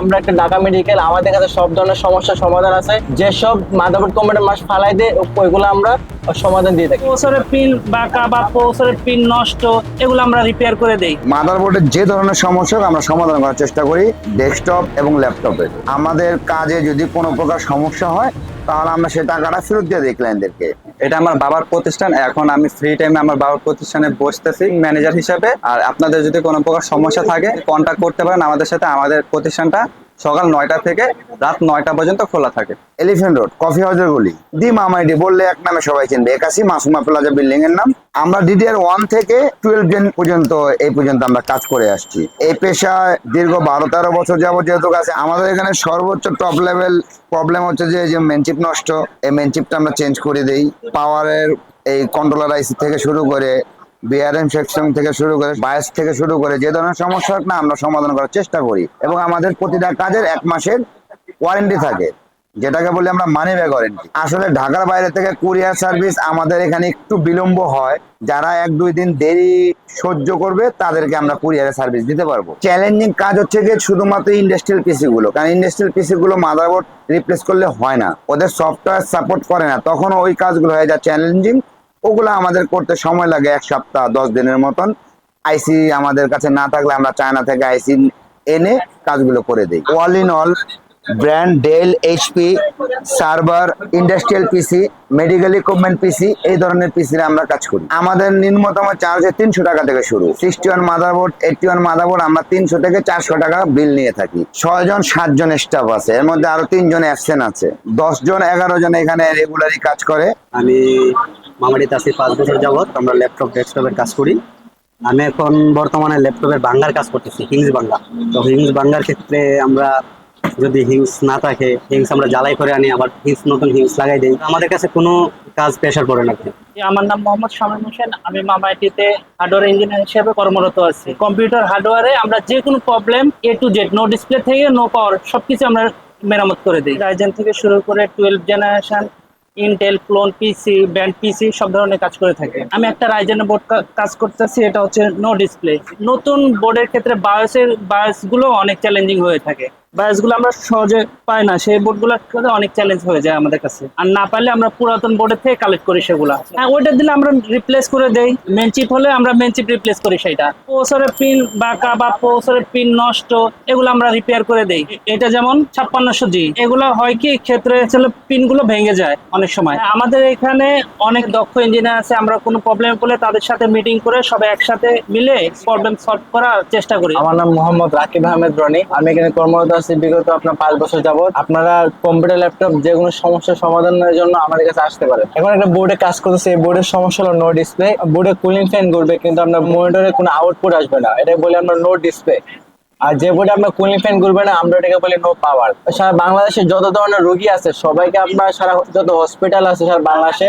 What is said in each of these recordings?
আমরা একটা ঢাকা মেডিকেল আমাদের কাছে সব ধরনের সমস্যার সমাধান আছে। যেসব মাদারবোর্ড কোম্পানির মাস ফালাই দেয় ওইগুলো আমরা সমাধান দিয়ে থাকি। প্রসরের পিন বাঁকা বা প্রসরের পিন নষ্ট এগুলো আমরা রিপেয়ার করে দেই। মাদারবোর্ডের যে ধরনের সমস্যা আমরা সমাধান করার চেষ্টা করি ডেস্কটপ এবং ল্যাপটপে। আমাদের কাজে যদি কোনো প্রকার সমস্যা হয় তাহলে আমরা সেই টাকাটা ফেরত দিয়ে দিই ক্লায়েন্টদেরকে এটা আমার বাবার প্রতিষ্ঠান, এখন আমি ফ্রি টাইমে আমার বাবার প্রতিষ্ঠানে বসতেছি ম্যানেজার হিসাবে। আর আপনাদের যদি কোনো প্রকার সমস্যা থাকে কন্ট্যাক্ট করতে পারেন আমাদের সাথে, আমাদের প্রতিষ্ঠানটা সকাল নয়টা থেকে রাত নয়টা পর্যন্ত খোলা থাকে। এলিফেন্ট রোড কফি হাউসের গলি। দি মামাইডি বললে এক নামে সবাই চিনবে। একাশি মাসুমা প্লাজা বিল্ডিং এর নাম। আমরা ডিডিআর ওয়ান থেকে টুয়েলভ জেন পর্যন্ত, এই পর্যন্ত আমরা কাজ করে আসছি। এই পেশায় দীর্ঘ বারো তেরো বছর যাবত যেহেতু কাছে আমাদের এখানে সর্বোচ্চ টপ লেভেল প্রবলেম হচ্ছে যে যে মেনচিপ নষ্ট। এই মেনচিপটা আমরা চেঞ্জ করে দিই। পাওয়ারের এই কন্ট্রোলার আইসি থেকে শুরু করে বিআরএম সেকশন থেকে শুরু করে বায়াস থেকে শুরু করে যে ধরনের সমস্যা হোক না, আমরা সমাধান করার চেষ্টা করি। এবং আমাদের প্রতিটা কাজের এক মাসের ওয়ারেন্টি থাকে, যেটাকে বলি আমরা মানি ব্যাগ ওয়ারেন্টি আসলে ঢাকার বাইরে থেকে কুরিয়ার সার্ভিস আমাদের এখানে একটু বিলম্ব হয়, যারা এক দুই দিন দেরি সহ্য করবে, তাদেরকে আমরা কুরিয়ারের সার্ভিস দিতে পারব। চ্যালেঞ্জিং কাজ হচ্ছে গিয়ে শুধুমাত্র ইন্ডাস্ট্রিয়াল পিসি গুলো কারণ ইন্ডাস্ট্রিয়াল পিসি গুলো মাদারবোর্ড রিপ্লেস করলে হয় না। ওদের সফটওয়্যার সাপোর্ট করে না, তখন ওই কাজগুলো হয়ে যায় চ্যালেঞ্জিং ওগুলো আমাদের করতে সময় লাগে এক সপ্তাহ, দশ দিনের মতন। আইসি আমাদের কাছে না থাকলে আমরা চায়না থেকে আইসি এনে কাজগুলো করে দিই। All in all brand Dell HP server industrial PC medical equipment PC এই ধরনের পিসি আমরা কাজ করি। আমাদের নিম্নতম চার্জ তিনশো টাকা থেকে শুরু। Sixty one motherboard eighty one motherboard আমরা তিনশো থেকে চারশো টাকা বিল নিয়ে থাকি। ছয় জন সাতজন স্টাফ আছে। এর মধ্যে আরও তিনজন অ্যাবসেন্ট আছে। দশ জন এগারো জন এখানে রেগুলারই কাজ করে। আমি মামারিতে আছি পাঁচ বছর যাবত আমরা ল্যাপটপ ডেস্কটপের কাজ করি। আমি এখন বর্তমানে ল্যাপটপের বাঙ্গার কাজ করতেছি হিংস বাঙ্গা তো হিংস বাঙ্গার ক্ষেত্রে আমরা যদি হিংস না থাকে হিংস আমরা জ্বালাই করে আনি, আবার হিংস নতুন হিংস লাগাই দিই আমাদের কাছে কোনো কাজ প্রেশার পড়ে না আমার নাম মোহাম্মদ শামীম হোসেন। আমি মামাইটিতে হার্ডওয়্যার ইঞ্জিনিয়ার হিসেবে কর্মরত আছি। কম্পিউটার হার্ডওয়্যারে আমরা যে কোনো problem A to Z no display থেকে নো পাওয়ার সবকিছু আমরা মেরামত করে দিই। রাইজেন থেকে শুরু করে twelve generation Intel clone PC brand PC সব ধরনের কাজ করে থাকে। আমি একটা রাইজেনের বোর্ড কাজ করতেছি, এটা হচ্ছে নো ডিসপ্লে নতুন বোর্ডের ক্ষেত্রে বায়োসের বায়োসগুলো অনেক চ্যালেঞ্জিং হয়ে থাকে। বায়োস আমরা সহজে পাই না। সেই বোর্ডগুলো অনেক চ্যালেঞ্জ হয়ে যায় আমাদের কাছে। আর না পারলে আমরা পুরাতন বোর্ডের থেকে কালেক্ট করি সেগুলা। হ্যাঁ ওইটা দিলে আমরা রিপ্লেস করে দেই। মেন চিপ হলে আমরা মেন চিপ রিপ্লেস করি সেটা প্রসেসরের পিন বাঁকা বা প্রসেসরের পিন নষ্ট, এগুলো আমরা রিপেয়ার করে দেই। এটা যেমন ছাপ্পান্নশো জি এগুলো হয় কি, ক্ষেত্রে আসলে পিনগুলো ভেঙে যায় অনেক সময়। আমাদের এখানে অনেক দক্ষ ইঞ্জিনিয়ার আছে, আমরা কোনো প্রবলেম করলে তাদের সাথে মিটিং করে সবাই একসাথে মিলে প্রবলেম সলভ করার চেষ্টা করি। আমার নাম মোহাম্মদ রাকিব আহমেদ রনি। আমি এখানে কর্মরত আছি বিগত আপনার পাঁচ বছর যাবত আপনারা কম্পিউটার ল্যাপটপ যে কোনো সমস্যার সমাধানের জন্য আমাদের কাছে আসতে পারেন। এখন একটা বোর্ডে কাজ করতেছে, এই বোর্ডের সমস্যা হলো নো ডিসপ্লে বোর্ডে কুলিং ফ্যান ঘুরবে, কিন্তু আপনার মনিটরে কোনো আউটপুট আসবে না। এটা বলে আমরা নো ডিসপ্লে আর যে বোর্ডে আপনার কুলিং ফ্যান ঘুরবে না, আমরা এটাকে বলি নো পাওয়ার সারা বাংলাদেশে যত ধরনের রোগী আছে, সবাইকে আপনার সারা যত হসপিটাল আছে সারা বাংলাদেশে,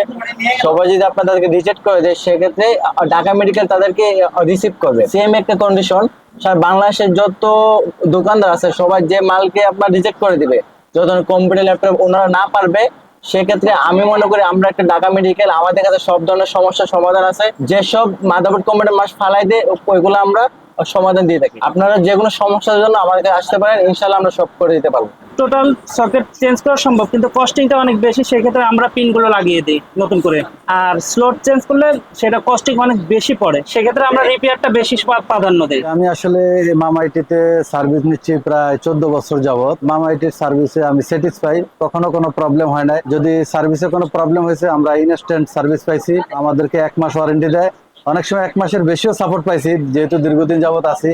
সবাই যদি আপনার তাদেরকে রিজেক্ট করে দেয়, সেক্ষেত্রে ঢাকা মেডিকেল তাদেরকে রিসিভ করবে। সেম একটা কন্ডিশন সারা বাংলাদেশের যত দোকানদার আছে, সবাই যে মালকে আপনার রিজেক্ট করে দিবে, যত কম্পিউটার ল্যাপটপ ওনারা না পারবে, সেক্ষেত্রে আমি মনে করি আমরা একটা ঢাকা মেডিকেল আমাদের কাছে সব ধরনের সমস্যার সমাধান আছে। যেসব মাদারবোর্ড কোম্পানির মাস ফালাই দেয়, ওইগুলো আমরা সমাধান দিয়ে থাকি। আপনারা যে কোনো সমস্যার জন্য আমাদের কাছে আসতে পারেন ইনশাল্লাহ আমরা সব করে দিতে পারব। টোটাল সকেট চেঞ্জ করা সম্ভব, কিন্তু কস্টিংটা অনেক বেশি, সেক্ষেত্রে আমরা পিনগুলো লাগিয়ে দিই নতুন করে। আর স্লট চেঞ্জ করলে সেটা কস্টিং অনেক বেশি পড়ে, সেক্ষেত্রে আমরা রিপেয়ারটা বেশি প্রাধান্য দিই। আমি আসলে মামাইটিতে সার্ভিস নিচ্ছি প্রায় চোদ্দ বছর যাবত মামাইটির সার্ভিসে আমি স্যাটিসফাই কখনো কোনো প্রবলেম হয় নাই। যদি সার্ভিসে কোনো প্রবলেম হয়েছে, আমরা ইনস্ট্যান্ট সার্ভিস পাইছি। আমাদেরকে এক মাস ওয়ারেন্টি দেয়। অনেক সময় এক মাসের বেশিও সাপোর্ট পাইছি, যেহেতু দীর্ঘদিন যাবত আছি।